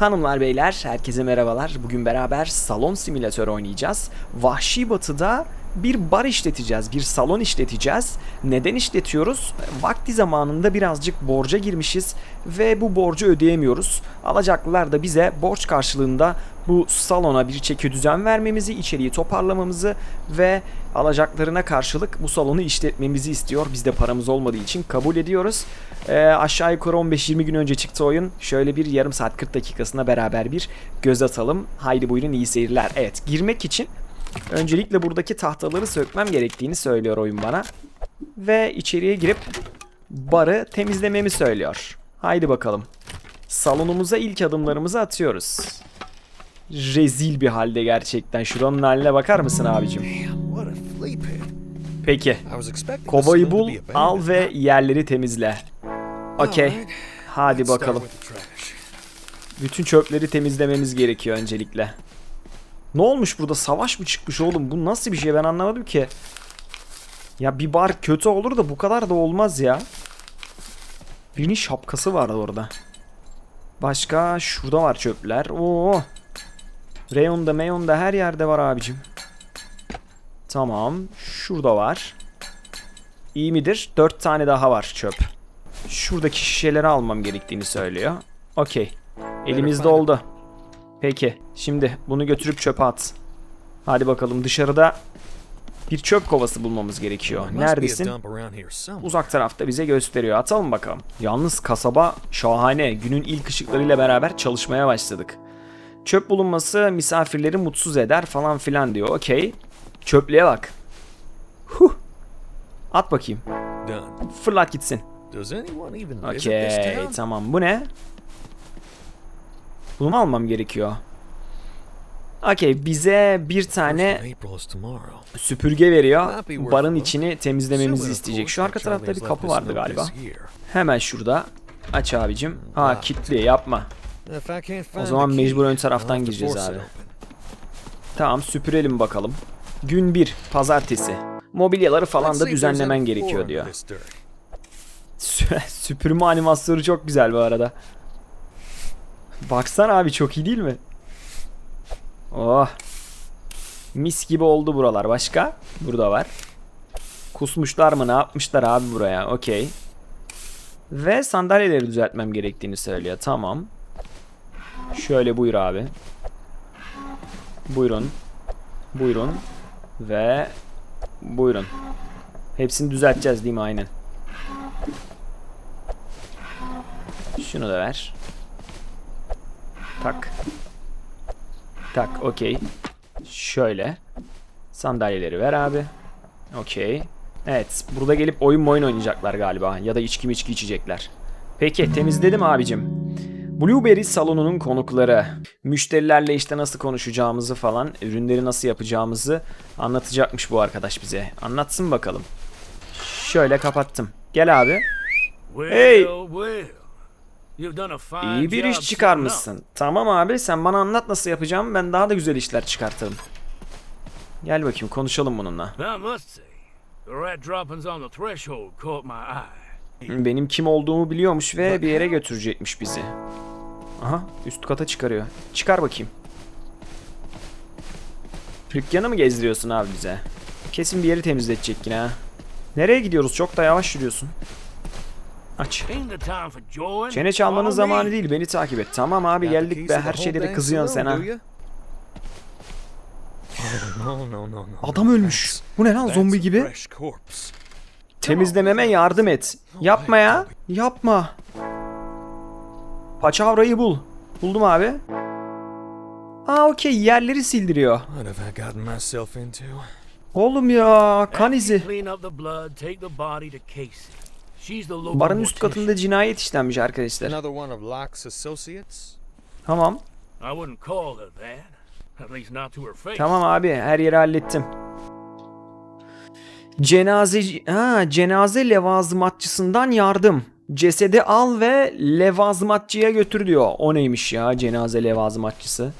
Hanımlar beyler herkese merhabalar. Bugün beraber salon simülatörü oynayacağız. Vahşi Batı'da bir bar işleteceğiz, bir salon işleteceğiz. Neden işletiyoruz? Vakti zamanında birazcık borca girmişiz ve bu borcu ödeyemiyoruz. Alacaklılar da bize borç karşılığında bu salona bir çeki düzen vermemizi, içeriği toparlamamızı ve alacaklarına karşılık bu salonu işletmemizi istiyor. Biz de paramız olmadığı için kabul ediyoruz. Ee, aşağı yukarı 15-20 gün önce çıktı oyun. Şöyle bir yarım saat 40 dakikasına beraber bir göz atalım. Haydi buyurun iyi seyirler. Evet girmek için öncelikle buradaki tahtaları sökmem gerektiğini söylüyor oyun bana. Ve içeriye girip barı temizlememi söylüyor. Haydi bakalım. Salonumuza ilk adımlarımızı atıyoruz. Rezil bir halde gerçekten. Şuranın haline bakar mısın abicim? Peki. Kovayı bul, al ve yerleri temizle. Okey. Hadi bakalım. Bütün çöpleri temizlememiz gerekiyor öncelikle. Ne olmuş burada? Savaş mı çıkmış oğlum? Bu nasıl bir şey? Ben anlamadım ki. Ya bir bar kötü olur da bu kadar da olmaz ya. Birinin şapkası vardı orada. Başka şurada var çöpler. Oo. Reyonda meyonda her yerde var abicim. Tamam. Şurada var. İyi midir? Dört tane daha var çöp. Şuradaki şişeleri almam gerektiğini söylüyor. Okey. Elimizde oldu. Peki. Şimdi bunu götürüp çöpe at. Hadi bakalım dışarıda bir çöp kovası bulmamız gerekiyor. Neredesin? Uzak tarafta bize gösteriyor. Atalım bakalım. Yalnız kasaba şahane. Günün ilk ışıklarıyla beraber çalışmaya başladık. Çöp bulunması misafirleri mutsuz eder falan filan diyor. Okey. Çöplüğe bak. Huh. At bakayım. Fırlat gitsin. Okey tamam. Bu ne? Bunu mu almam gerekiyor? Okey bize bir tane süpürge veriyor. Barın içini temizlememizi isteyecek. Şu arka tarafta bir kapı vardı galiba. Hemen şurada. Aç abicim. Ha kilitli yapma. Find zaman mecbur ön taraftan gireceğiz abi. Tamam süpürelim bakalım. Gün 1 pazartesi. Mobilyaları falan da düzenlemen gerekiyor diyor. Süpürme animasyonu çok güzel bu arada. Baksana abi çok iyi değil mi? Oh. Mis gibi oldu buralar. Başka? Burada var. Kusmuşlar mı ne yapmışlar abi buraya? Okey. Ve sandalyeleri düzeltmem gerektiğini söylüyor. Tamam. Şöyle buyur abi. Buyurun. Buyurun. Ve buyurun. Hepsini düzelteceğiz değil mi? Aynen. Şunu da ver. Tak. Tak, okey. Şöyle. Sandalyeleri ver abi. Okey. Evet, burada gelip oyun oyun oynayacaklar galiba. Ya da içki mi içki içecekler. Peki, temizledim abicim. Blueberry salonunun konukları. Müşterilerle işte nasıl konuşacağımızı falan, ürünleri nasıl yapacağımızı anlatacakmış bu arkadaş bize. Anlatsın bakalım. Şöyle kapattım. Gel abi. Hey! well. You've done a fine İyi bir iş çıkarmışsın. Tamam abi sen bana anlat nasıl yapacağım ben daha da güzel işler çıkartırım. Gel bakayım konuşalım bununla. Benim kim olduğumu biliyormuş ve bir yere götürecekmiş bizi. Aha üst kata çıkarıyor. Çıkar bakayım. Dükkanı mı gezdiriyorsun abi bize? Kesin bir yeri temizletecek yine ha. Nereye gidiyoruz? Çok da yavaş yürüyorsun. Aç. Ain't the time for joy. Çene çalmanın Follow zamanı değil beni takip et. Tamam abi geldik be her şeyde de kızıyorsun sen ha. do ya? No, no, no, no. Adam ölmüş. Bu ne lan zombi gibi? Temizlememe yardım et. Yapma ya. Yapma. Paçavrayı bul. Buldum abi. Aa okey yerleri sildiriyor. Oğlum ya kan izi. Barın üst katında cinayet işlenmiş arkadaşlar. Another one of Locke's associates? Tamam. I wouldn't call her that. At least not to her face. Tamam abi her yeri hallettim. Cenaze ha cenaze levazımatçısından yardım. Cesedi al ve levazımatçıya götür diyor. O neymiş ya cenaze levazımatçısı?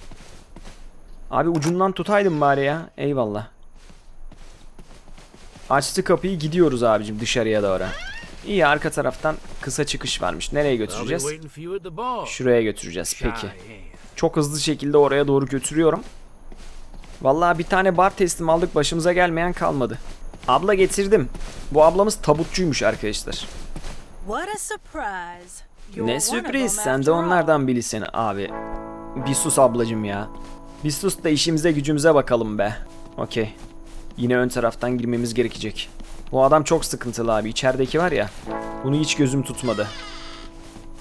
Abi ucundan tutaydın bari ya. Eyvallah. Açtı kapıyı gidiyoruz abicim dışarıya doğru. İyi arka taraftan kısa çıkış varmış. Nereye götüreceğiz? Şuraya götüreceğiz peki. Çok hızlı şekilde oraya doğru götürüyorum. Vallahi bir tane bar teslim aldık başımıza gelmeyen kalmadı. Abla getirdim. Bu ablamız tabutçuymuş arkadaşlar. Ne sürpriz sen de onlardan birisin abi. Bir sus ablacım ya. Bir sus da işimize gücümüze bakalım be. Okey. Yine ön taraftan girmemiz gerekecek. Bu adam çok sıkıntılı abi. İçerideki var ya. Bunu hiç gözüm tutmadı.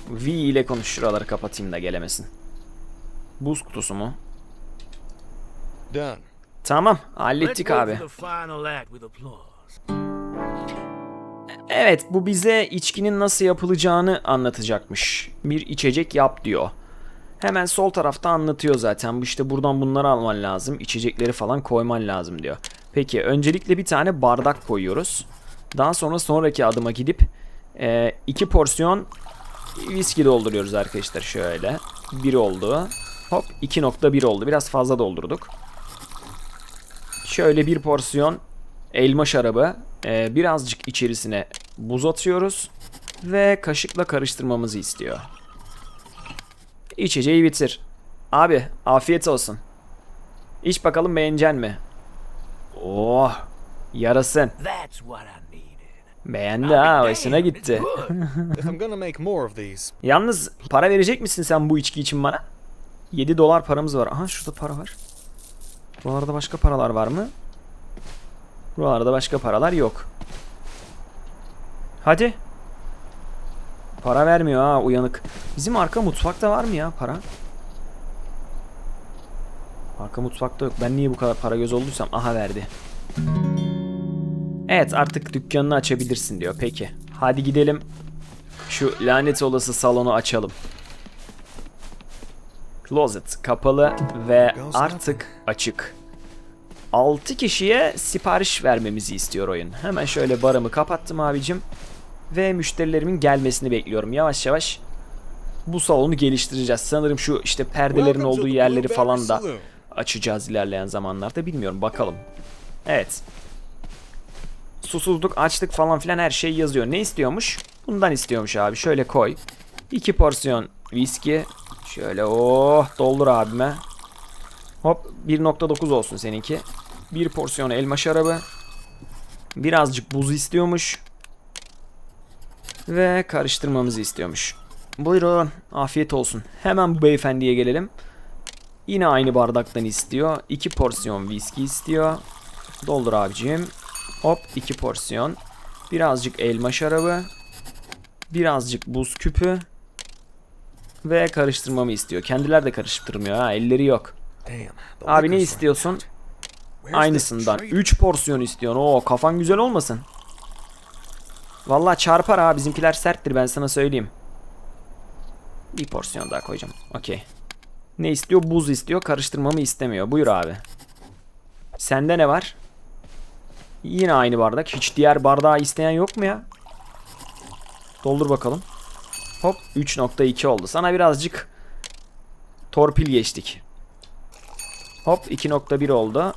V ile konuş şuraları kapatayım da gelemesin. Buz kutusu mu? Done. Tamam hallettik abi. Evet bu bize içkinin nasıl yapılacağını anlatacakmış. Bir içecek yap diyor. Hemen sol tarafta anlatıyor zaten. Bu işte buradan bunları alman lazım. içecekleri falan koyman lazım diyor. Peki öncelikle bir tane bardak koyuyoruz. Daha sonra sonraki adıma gidip e, iki porsiyon viski dolduruyoruz arkadaşlar şöyle. 1 oldu. Hop 2.1 oldu. Biraz fazla doldurduk. Şöyle bir porsiyon elma şarabı e, birazcık içerisine buz atıyoruz ve kaşıkla karıştırmamızı istiyor. İçeceği bitir. Abi afiyet olsun. İç bakalım beğenecek mi? Oh yarasın. That's what I needed. Beğendi ha hoşuna gitti. Yalnız para verecek misin sen bu içki için bana? 7 dolar paramız var. Aha şurada para var. Buralarda başka paralar var mı? Buralarda başka paralar yok. Hadi. Para vermiyor ha uyanık. Bizim arka mutfakta var mı ya para? Arka mutfakta yok. Ben niye bu kadar para göz olduysam aha verdi. Evet artık dükkanını açabilirsin diyor. Peki. Hadi gidelim. Şu lanet olası salonu açalım. Closet kapalı ve artık açık. 6 kişiye sipariş vermemizi istiyor oyun. Hemen şöyle barımı kapattım abicim. Ve müşterilerimin gelmesini bekliyorum. Yavaş yavaş bu salonu geliştireceğiz. Sanırım şu işte perdelerin olduğu yerleri falan da. Açacağız ilerleyen zamanlarda. Bilmiyorum bakalım. Evet. Susuzluk, açlık falan filan her şey yazıyor. Ne istiyormuş? Bundan istiyormuş abi. Şöyle koy. 2 porsiyon viski. Şöyle oh doldur abime. Hop 1.9 olsun seninki. Bir porsiyon elma şarabı. Birazcık buz istiyormuş. Ve karıştırmamızı istiyormuş. Buyurun afiyet olsun. Hemen bu beyefendiye gelelim. Yine aynı bardaktan istiyor. 2 porsiyon viski istiyor. Doldur abicim. Hop 2 porsiyon. Birazcık elma şarabı. Birazcık buz küpü. Ve karıştırmamı istiyor. Kendiler de karıştırmıyor ha. Elleri yok. Abi ne istiyorsun? Aynısından. trade? 3 porsiyon istiyorsun. Oo kafan güzel olmasın. Vallahi çarpar ha. Bizimkiler serttir ben sana söyleyeyim. Bir porsiyon daha koyacağım. Okey. Ne istiyor? Buz istiyor. Karıştırmamı istemiyor. Buyur abi. Sende ne var? Yine aynı bardak. Hiç diğer bardağı isteyen yok mu ya? Doldur bakalım. Hop 3.2 oldu. Sana birazcık torpil geçtik. Hop 2.1 oldu.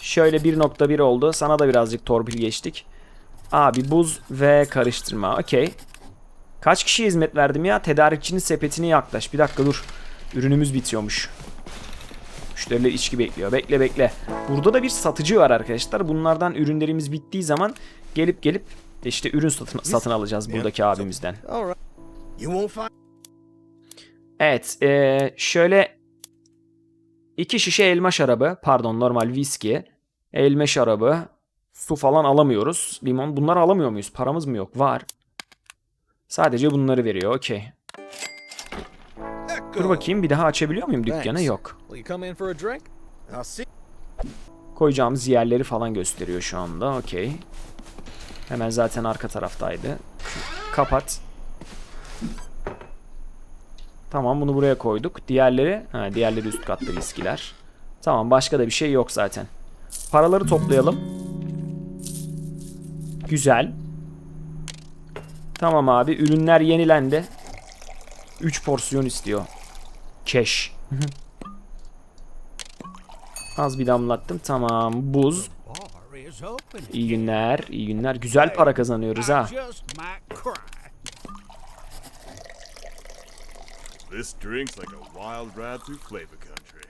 Şöyle 1.1 oldu. Sana da birazcık torpil geçtik. Abi buz ve karıştırma. Okey. Kaç kişiye hizmet verdim ya? Tedarikçinin sepetine yaklaş. Bir dakika dur. Ürünümüz bitiyormuş. Müşteriler içki bekliyor. Bekle bekle. Burada da bir satıcı var arkadaşlar. Bunlardan ürünlerimiz bittiği zaman gelip gelip işte ürün satın, satın alacağız buradaki abimizden. Evet, eee, şöyle iki şişe elma şarabı, pardon normal viski, elma şarabı, su falan alamıyoruz. Limon bunları alamıyor muyuz? Paramız mı yok? Var. Sadece bunları veriyor. Okey. Dur bakayım bir daha açabiliyor muyum dükkanı? Yok. Koyacağımız yerleri falan gösteriyor şu anda. Okey. Hemen zaten arka taraftaydı. Kapat. Tamam bunu buraya koyduk. Diğerleri, ha, diğerleri üst katta viskiler. Tamam başka da bir şey yok zaten. Paraları toplayalım. Güzel. Tamam abi ürünler yenilendi. 3 porsiyon istiyor. Cash. Az bir damlattım. Tamam. Buz. İyi günler. iyi günler. Güzel para kazanıyoruz ha. This drink's like a wild ride through flavor country.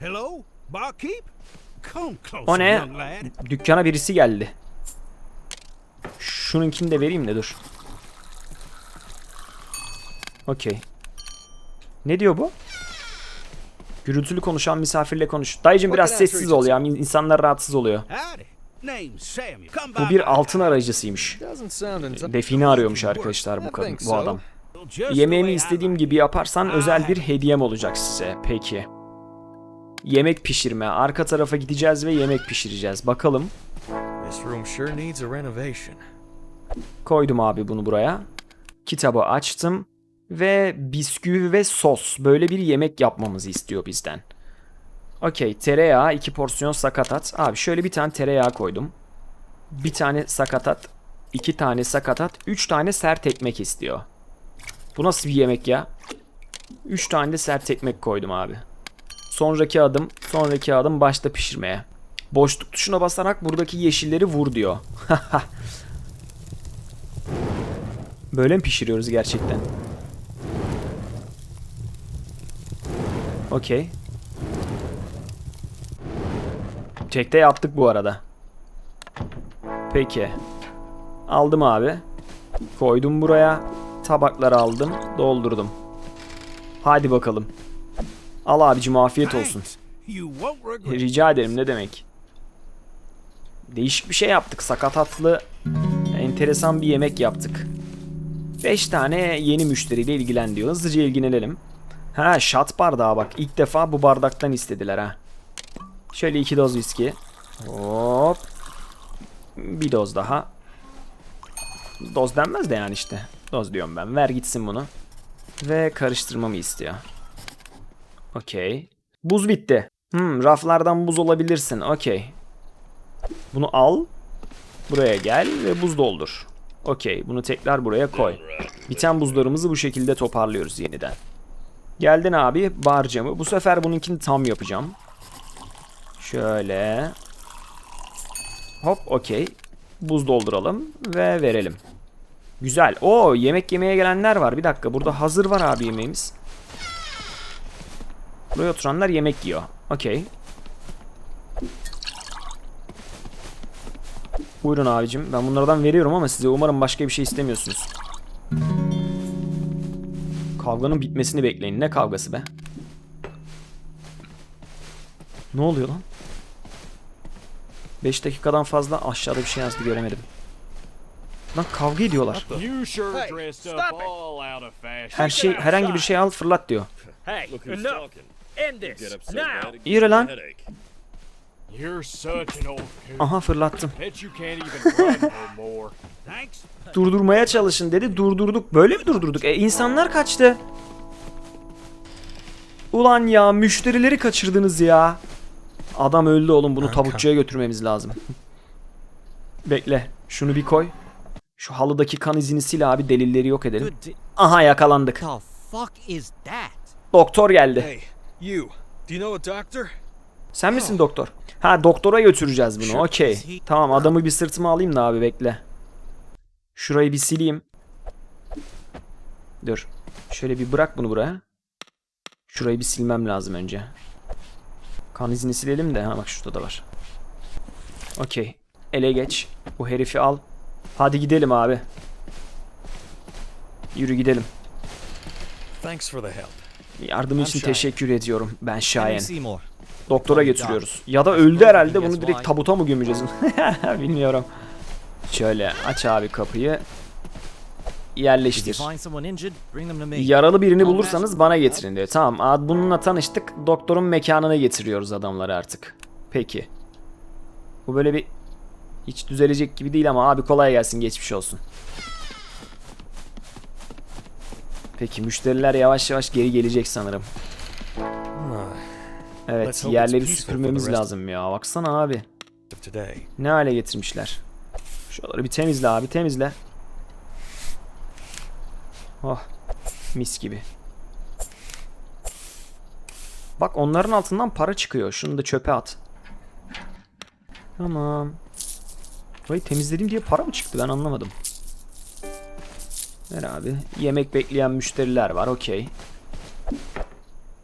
Hello, barkeep? Come closer, O ne? Dükkana birisi geldi. Şununkini de vereyim de dur. Okey. Ne diyor bu? Gürültülü konuşan misafirle konuş. Dayıcım biraz sessiz ol ya. İnsanlar rahatsız oluyor. Bu bir altın arayıcısıymış. Entirely. Defini arıyormuş arkadaşlar bu kadın, bu adam. Yemeğimi istediğim gibi yaparsan özel bir hediyem olacak size. Peki. Yemek pişirme. Arka tarafa gideceğiz ve yemek pişireceğiz. Bakalım. Koydum abi bunu buraya. Kitabı açtım. Ve bisküvi ve sos. Böyle bir yemek yapmamızı istiyor bizden. Okey. Tereyağı, iki porsiyon sakatat. Abi şöyle bir tane tereyağı koydum. Bir tane sakatat. iki tane sakatat. Üç tane sert ekmek istiyor. Bu nasıl bir yemek ya? Üç tane de sert ekmek koydum abi. Sonraki adım, sonraki adım başta pişirmeye. Boşluk tuşuna basarak buradaki yeşilleri vur diyor. Böyle mi pişiriyoruz gerçekten? Okey. Tekte yaptık bu arada. Peki. Aldım abi. Koydum buraya. Tabakları aldım. Doldurdum. Hadi bakalım. Al abicim afiyet olsun. Regret. Rica ederim ne demek. Değişik bir şey yaptık. Sakatatlı enteresan bir yemek yaptık. 5 tane yeni müşteriyle ilgilen diyor. Hızlıca ilgilenelim. Ha şat bardağı bak. İlk defa bu bardaktan istediler ha. Şöyle iki doz viski. Hop. Bir doz daha. Doz denmez de yani işte. Doz diyorum ben. Ver gitsin bunu. Ve karıştırmamı istiyor. Okey. Buz bitti. Hmm, raflardan buz olabilirsin. Okey. Bunu al. Buraya gel ve buz doldur. Okey. Bunu tekrar buraya koy. Biten buzlarımızı bu şekilde toparlıyoruz yeniden. Geldin abi barcamı. Bu sefer bununkini tam yapacağım. Şöyle. Hop okey. Buz dolduralım ve verelim. Güzel. Oo yemek yemeye gelenler var. Bir dakika burada hazır var abi yemeğimiz. Buraya oturanlar yemek yiyor. Okey. Buyurun abicim. Ben bunlardan veriyorum ama size umarım başka bir şey istemiyorsunuz. Kavganın bitmesini bekleyin. Ne kavgası be? Ne oluyor lan? 5 dakikadan fazla aşağıda bir şey yazdı göremedim. Lan kavga ediyorlar. Her şey herhangi bir şey al fırlat diyor. A lan. Aha fırlattım. Durdurmaya çalışın dedi. Durdurduk. Böyle mi durdurduk? E insanlar kaçtı. Ulan ya müşterileri kaçırdınız ya. Adam öldü oğlum. Bunu tabutçuya götürmemiz lazım. Bekle. Şunu bir koy. Şu halıdaki kan izini sil abi. Delilleri yok edelim. Aha yakalandık. the fuck is that? Doktor geldi. Hey, you. Do you know a doctor? Sen misin doktor? Ha doktora götüreceğiz bunu. Okey. Tamam adamı bir sırtıma alayım da abi bekle. Şurayı bir sileyim. Dur. Şöyle bir bırak bunu buraya. Şurayı bir silmem lazım önce. Kan izini silelim de. Ha bak şurada da var. Okey. Ele geç. Bu herifi al. Hadi gidelim abi. Yürü gidelim. Thanks for the help. Yardım için teşekkür ediyorum. Ben Şahin. Doktora götürüyoruz. Ya da öldü herhalde bunu direkt tabuta mı gömeceğiz? Bilmiyorum. Şöyle aç abi kapıyı. Yerleştir. Yaralı birini bulursanız bana getirin diyor. Tamam bununla tanıştık. Doktorun mekanına getiriyoruz adamları artık. Peki. Bu böyle bir hiç düzelecek gibi değil ama abi kolay gelsin geçmiş olsun. Peki müşteriler yavaş yavaş geri gelecek sanırım. Evet yerleri süpürmemiz lazım ya. Baksana abi. Ne hale getirmişler. Şuraları bir temizle abi temizle. Oh mis gibi. Bak onların altından para çıkıyor. Şunu da çöpe at. Tamam. Burayı temizledim diye para mı çıktı ben anlamadım. Ver abi. Yemek bekleyen müşteriler var. Okey.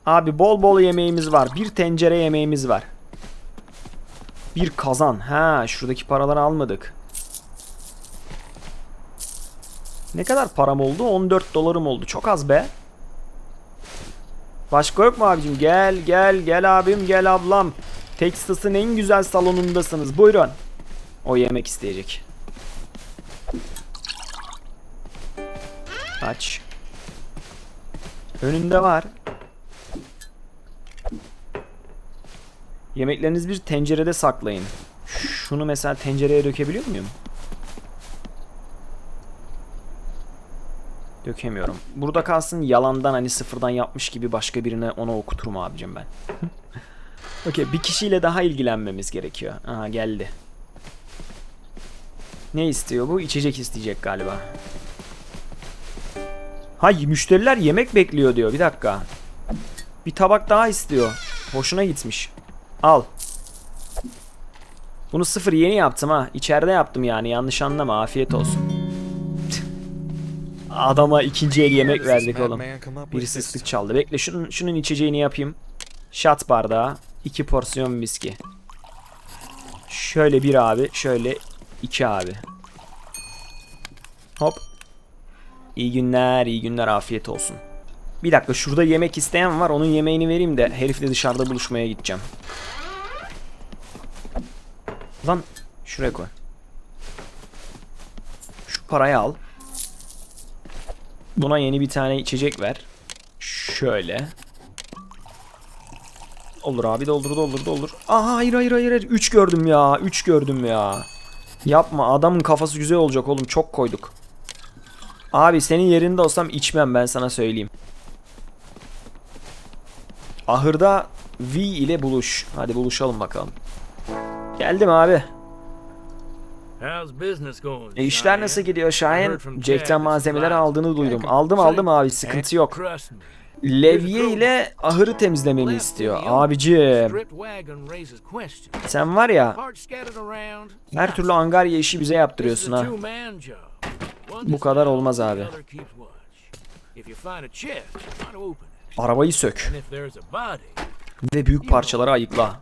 Abi bol bol yemeğimiz var. Bir tencere yemeğimiz var. Bir kazan. Ha, şuradaki paraları almadık. Ne kadar param oldu? 14 dolarım oldu. Çok az be. Başka yok mu abicim? Gel gel gel abim gel ablam. Texas'ın en güzel salonundasınız. Buyurun. O yemek isteyecek. Aç. Önünde var. Yemeklerinizi bir tencerede saklayın. Şunu mesela tencereye dökebiliyor muyum? Dökemiyorum. Burada kalsın yalandan hani sıfırdan yapmış gibi başka birine onu okuturum abicim ben. Okey bir kişiyle daha ilgilenmemiz gerekiyor. Aha geldi. Ne istiyor bu? İçecek isteyecek galiba. Hay müşteriler yemek bekliyor diyor. Bir dakika. Bir tabak daha istiyor. Hoşuna gitmiş. Al. Bunu sıfır yeni yaptım ha. İçeride yaptım yani. Yanlış anlama. Afiyet olsun. Adama ikinci el yemek verdik oğlum. Birisi ıslık çaldı. Bekle şunun, şunun içeceğini yapayım. Shot bardağı. iki porsiyon viski. Şöyle bir abi. Şöyle iki abi. Hop. İyi günler, iyi günler, afiyet olsun. Bir dakika şurada yemek isteyen var. Onun yemeğini vereyim de herifle dışarıda buluşmaya gideceğim. Lan şuraya koy. Şu parayı al. Buna yeni bir tane içecek ver. Şöyle. Olur abi doldur doldur doldur. Aa hayır hayır hayır. 3 gördüm ya. 3 gördüm ya. Yapma adamın kafası güzel olacak oğlum. Çok koyduk. Abi senin yerinde olsam içmem ben sana söyleyeyim. Ahırda V ile buluş. Hadi buluşalım bakalım. Geldim abi. E işler nasıl gidiyor Şahin? Jack'ten Jack malzemeler aldığını duydum. Aldım aldım abi sıkıntı yok. Levye ile ahırı temizlememi istiyor. Abicim sen var ya her türlü angarya işi bize yaptırıyorsun ha. Bu kadar olmaz abi. If you find a chest, try to open it. Arabayı sök ve büyük parçaları ayıkla.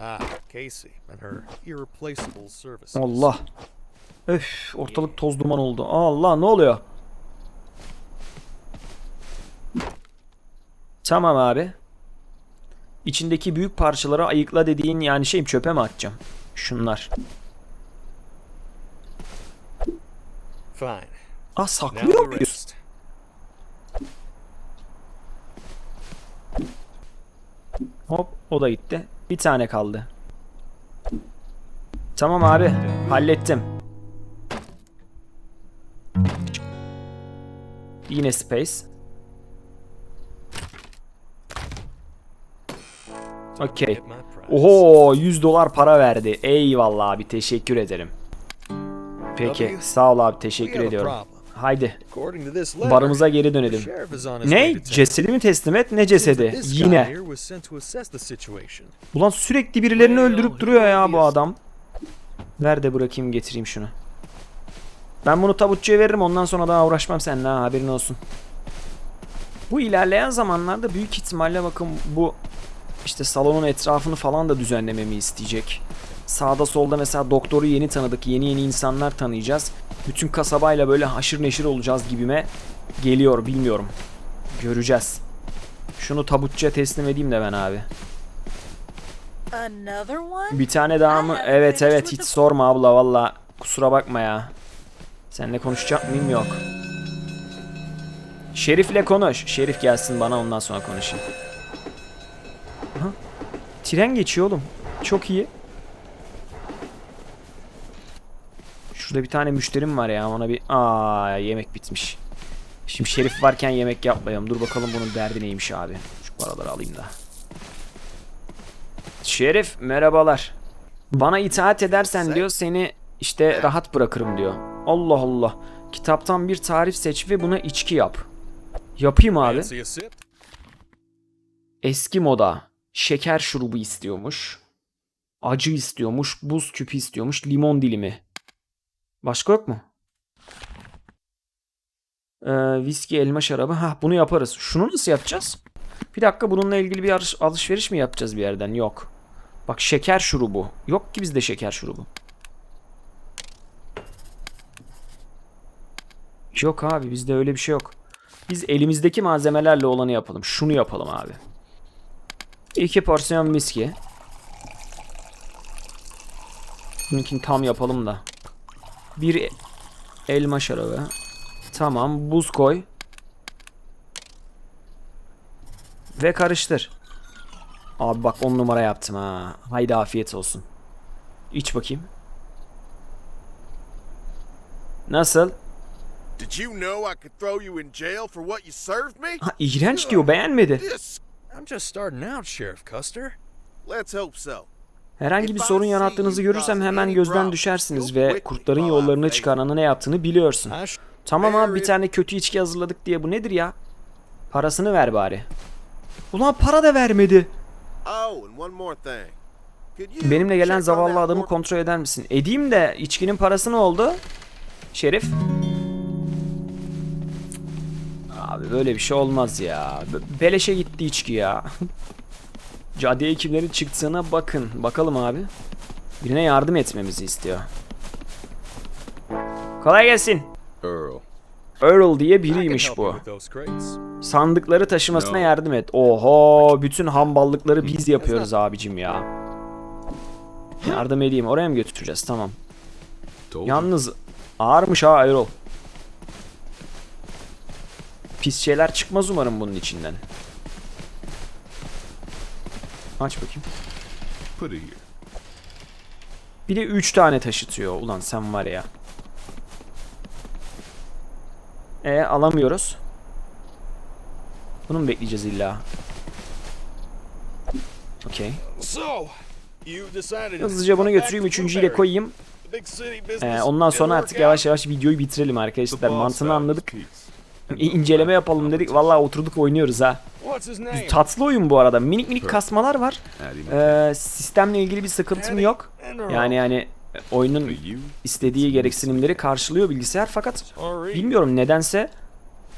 Ah, Casey and her irreplaceable services. Allah. Öf ortalık toz duman oldu. Allah ne oluyor? Tamam abi. İçindeki büyük parçaları ayıkla dediğin yani şeyim çöpe mi atacağım? Şunlar. Fine. Ah saklıyor muyuz? Hop o da gitti. Bir tane kaldı. Tamam abi hallettim. Yine space. Okey. Oho 100 dolar para verdi. Eyvallah abi teşekkür ederim. Peki sağ ol abi teşekkür ediyorum. Haydi barımıza geri dönelim. Ne? Cesedi mi teslim et ne cesedi? Yine. Ulan sürekli birilerini öldürüp duruyor ya bu adam. Ver de bırakayım getireyim şunu. Ben bunu tabutçuya veririm ondan sonra daha uğraşmam seninle ha haberin olsun. Bu ilerleyen zamanlarda büyük ihtimalle bakın bu işte salonun etrafını falan da düzenlememi isteyecek. Sağda solda mesela doktoru yeni tanıdık. Yeni yeni insanlar tanıyacağız. Bütün kasabayla böyle haşır neşir olacağız gibime geliyor bilmiyorum. Göreceğiz. Şunu tabutçuya teslim edeyim de ben abi. Bir tane daha mı? Evet evet hiç sorma abla valla. Kusura bakma ya. Seninle konuşacak mıyım? Yok. Şerif'le konuş. Şerif gelsin bana ondan sonra konuşayım. Aha. Tren geçiyor oğlum. Çok iyi. Şurada bir tane müşterim var ya ona bir... Aa yemek bitmiş. Şimdi Şerif varken yemek yapmayalım. Dur bakalım bunun derdi neymiş abi. Şu paraları alayım da. Şerif merhabalar. Bana itaat edersen diyor seni işte rahat bırakırım diyor. Allah Allah. Kitaptan bir tarif seç ve buna içki yap. Yapayım abi. Eski moda şeker şurubu istiyormuş. Acı istiyormuş. Buz küpü istiyormuş. Limon dilimi. Başka yok mu? Ee, viski elma şarabı. Ha bunu yaparız. Şunu nasıl yapacağız? Bir dakika bununla ilgili bir alış- alışveriş mi yapacağız bir yerden? Yok. Bak şeker şurubu. Yok ki bizde şeker şurubu. Yok abi bizde öyle bir şey yok. Biz elimizdeki malzemelerle olanı yapalım. Şunu yapalım abi. İki porsiyon viski. Bununkini tam yapalım da. Bir elma şarabı. Tamam buz koy. Ve karıştır. Abi bak on numara yaptım ha. Haydi afiyet olsun. İç bakayım. Nasıl? Did you know I could throw you in jail for what you served me? Ha, iğrenç diyor beğenmedi. I'm just starting out, Sheriff Custer. Let's hope so. Herhangi bir sorun yarattığınızı görürsem hemen gözden düşersiniz ve kurtların yollarına çıkaranı ne yaptığını biliyorsun. Tamam abi bir tane kötü içki hazırladık diye bu nedir ya? Parasını ver bari. Ulan para da vermedi. Oh, Benimle gelen zavallı adamı kontrol eder misin? Edeyim de içkinin parası ne oldu? Şerif. Abi böyle bir şey olmaz ya. Be- Beleşe gitti içki ya. Caddeye kimlerin çıktığına bakın. Bakalım abi. Birine yardım etmemizi istiyor. Kolay gelsin. Earl. Earl diye biriymiş bu. Sandıkları taşımasına yardım et. Oho, bütün hamballıkları biz yapıyoruz abicim ya. Yardım edeyim. Oraya mı götüreceğiz? Tamam. Yalnız ağırmış ha Erol. Pis şeyler çıkmaz umarım bunun içinden. Aç bakayım. Put it here. Bir de 3 tane taşıtıyor. Ulan sen var ya. E alamıyoruz. Bunu mu bekleyeceğiz illa? Okey. Hızlıca bunu götüreyim. Blueberry. koyayım. Ee, ondan sonra artık yavaş yavaş videoyu bitirelim arkadaşlar. Mantığını anladık. İnceleme yapalım dedik. Vallahi oturduk oynuyoruz ha. Tatlı oyun bu arada. Minik minik kasmalar var. Ee, sistemle ilgili bir sıkıntım yok. Yani yani oyunun istediği gereksinimleri karşılıyor bilgisayar fakat bilmiyorum nedense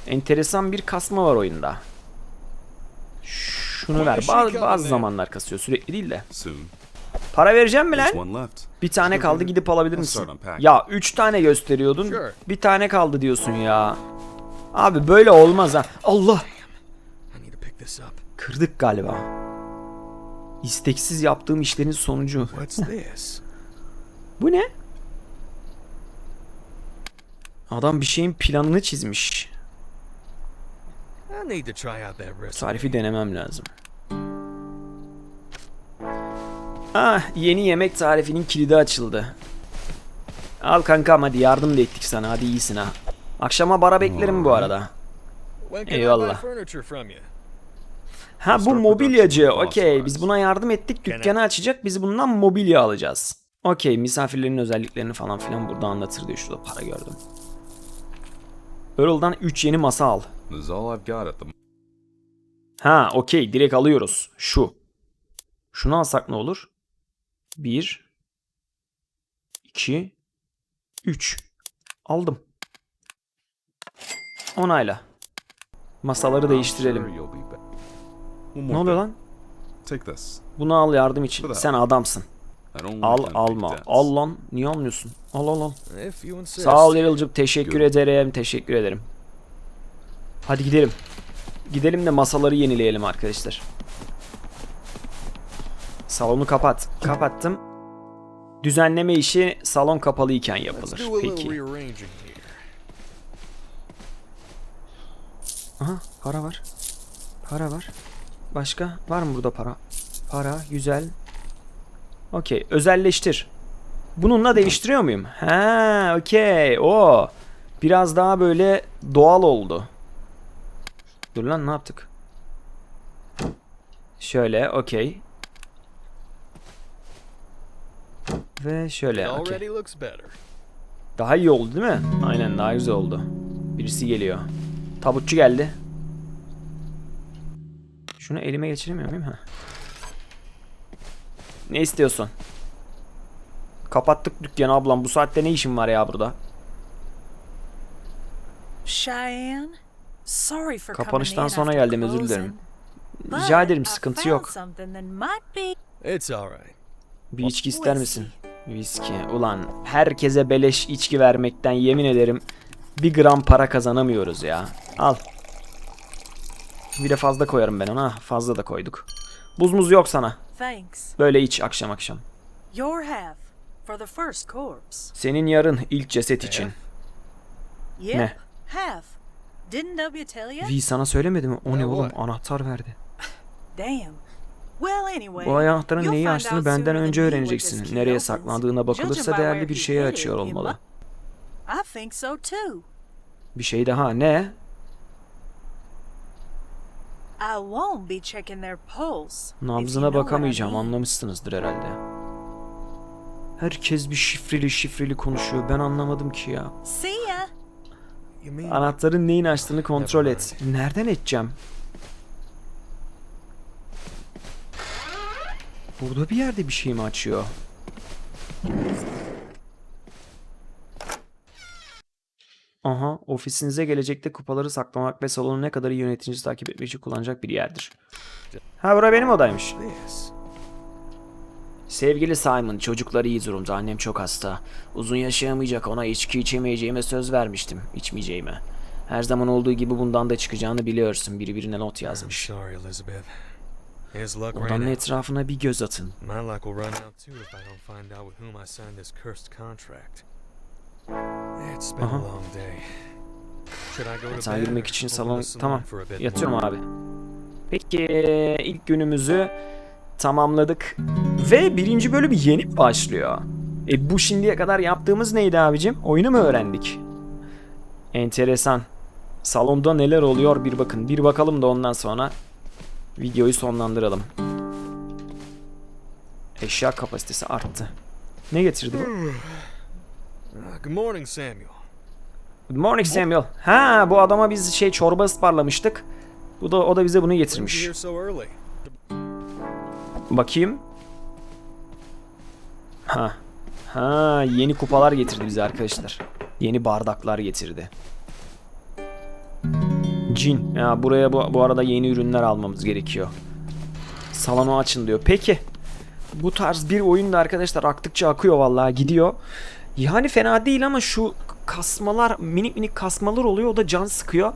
enteresan bir kasma var oyunda. Şunu ver. Bazı, bazı zamanlar kasıyor. Sürekli değil de. Para vereceğim mi lan? Bir tane kaldı gidip alabilir misin? Ya 3 tane gösteriyordun. Bir tane kaldı diyorsun ya. Abi böyle olmaz ha. Allah. I need to pick this up. Kırdık galiba. İsteksiz yaptığım işlerin sonucu. What's this? Bu ne? Adam bir şeyin planını çizmiş. I need to try out that recipe. Tarifi denemem lazım. Ah yeni yemek tarifinin kilidi açıldı. Al kankam hadi yardım da ettik sana hadi iyisin ha. Akşama bara beklerim bu arada. Eyvallah. Ha bu mobilyacı. Okey biz buna yardım ettik. Dükkanı açacak. Biz bundan mobilya alacağız. Okey misafirlerin özelliklerini falan filan burada anlatır diyor. Şurada para gördüm. Earl'dan 3 yeni masa al. Ha okey direkt alıyoruz. Şu. Şunu alsak ne olur? 1 2 3 Aldım. Onayla. Masaları değiştirelim. Ne oluyor lan? Take this. Bunu al yardım için. Sen adamsın. Al alma. Al lan. Niye almıyorsun? Al al al. Sağ ol Eryl'cım. Teşekkür Good. ederim. Teşekkür ederim. Hadi gidelim. Gidelim de masaları yenileyelim arkadaşlar. Salonu kapat. Kapattım. Düzenleme işi salon kapalıyken yapılır. Peki. Aha para var. Para var. Başka? Var mı burada para? Para. Güzel. Okey. Özelleştir. Bununla değiştiriyor muyum? Ha, okey. O. Biraz daha böyle doğal oldu. Dur lan ne yaptık? Şöyle, okey. Ve şöyle, okey. Daha iyi oldu değil mi? Aynen daha güzel oldu. Birisi geliyor. Tabutçu geldi. Şunu elime geçiremiyor muyum? Ha. Ne istiyorsun? Kapattık dükkanı ablam. Bu saatte ne işin var ya burada? Cheyenne. Sorry for coming Kapanıştan sonra geldim, özür dilerim. Rica ederim, sıkıntı yok. It's alright. Bir içki ister misin? Viski. Ulan herkese beleş içki vermekten yemin ederim bir gram para kazanamıyoruz ya. Al. Bir de fazla koyarım ben ona. Fazla da koyduk. Buzumuz yok sana. thanks. Böyle iç akşam akşam. Your half for the first corpse. Senin yarın ilk ceset için. Yep. Ne? Half. Didn't W tell you? Vi sana söylemedi mi? O ne oğlum? Anahtar verdi. Damn. Well, anyway. Bu anahtarın neyi açtığını benden önce öğreneceksin. Nereye saklandığına bakılırsa değerli bir şeye açıyor olmalı. mu- I think so too. Bir şey daha ne? I won't be checking their pulse. Nabzına bakamayacağım anlamışsınızdır herhalde. Herkes bir şifreli şifreli konuşuyor. Ben anlamadım ki ya. See ya. Anahtarın neyin açtığını kontrol et. Nereden edeceğim? Burada bir yerde bir şey mi açıyor? Aha, ofisinize gelecekte kupaları saklamak ve salonu ne kadar iyi yöneticinizi takip etmek için kullanacak bir yerdir. Ha bura benim odaymış. Sevgili Simon, çocuklar iyi durumda. Annem çok hasta. Uzun yaşayamayacak. Ona içki içemeyeceğime söz vermiştim. İçmeyeceğime. Her zaman olduğu gibi bundan da çıkacağını biliyorsun. Biri birine not yazmış. Odanın etrafına bir göz atın. Aha. Yatağa girmek için salon... Tamam. Yatıyorum abi. Peki ilk günümüzü tamamladık. Ve birinci bölüm yeni başlıyor. E bu şimdiye kadar yaptığımız neydi abicim? Oyunu mu öğrendik? Enteresan. Salonda neler oluyor bir bakın. Bir bakalım da ondan sonra videoyu sonlandıralım. Eşya kapasitesi arttı. Ne getirdi bu? Ah, good morning, Samuel. Good morning Samuel. Ha bu adama biz şey çorba ısmarlamıştık. Bu da o da bize bunu getirmiş. Bakayım. Ha. Ha, yeni kupalar getirdi bize arkadaşlar. Yeni bardaklar getirdi. Cin. Ya buraya bu, bu arada yeni ürünler almamız gerekiyor. Salonu açın diyor. Peki. Bu tarz bir oyun da arkadaşlar aktıkça akıyor vallahi gidiyor. Yani fena değil ama şu kasmalar minik minik kasmalar oluyor o da can sıkıyor.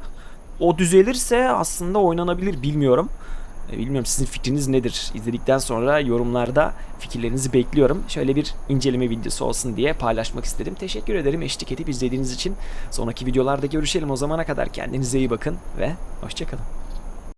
O düzelirse aslında oynanabilir bilmiyorum. E, Bilmiyorum sizin fikriniz nedir? İzledikten sonra yorumlarda fikirlerinizi bekliyorum. Şöyle bir inceleme videosu olsun diye paylaşmak istedim. Teşekkür ederim eşlik edip izlediğiniz için. Sonraki videolarda görüşelim. O zamana kadar kendinize iyi bakın ve hoşçakalın.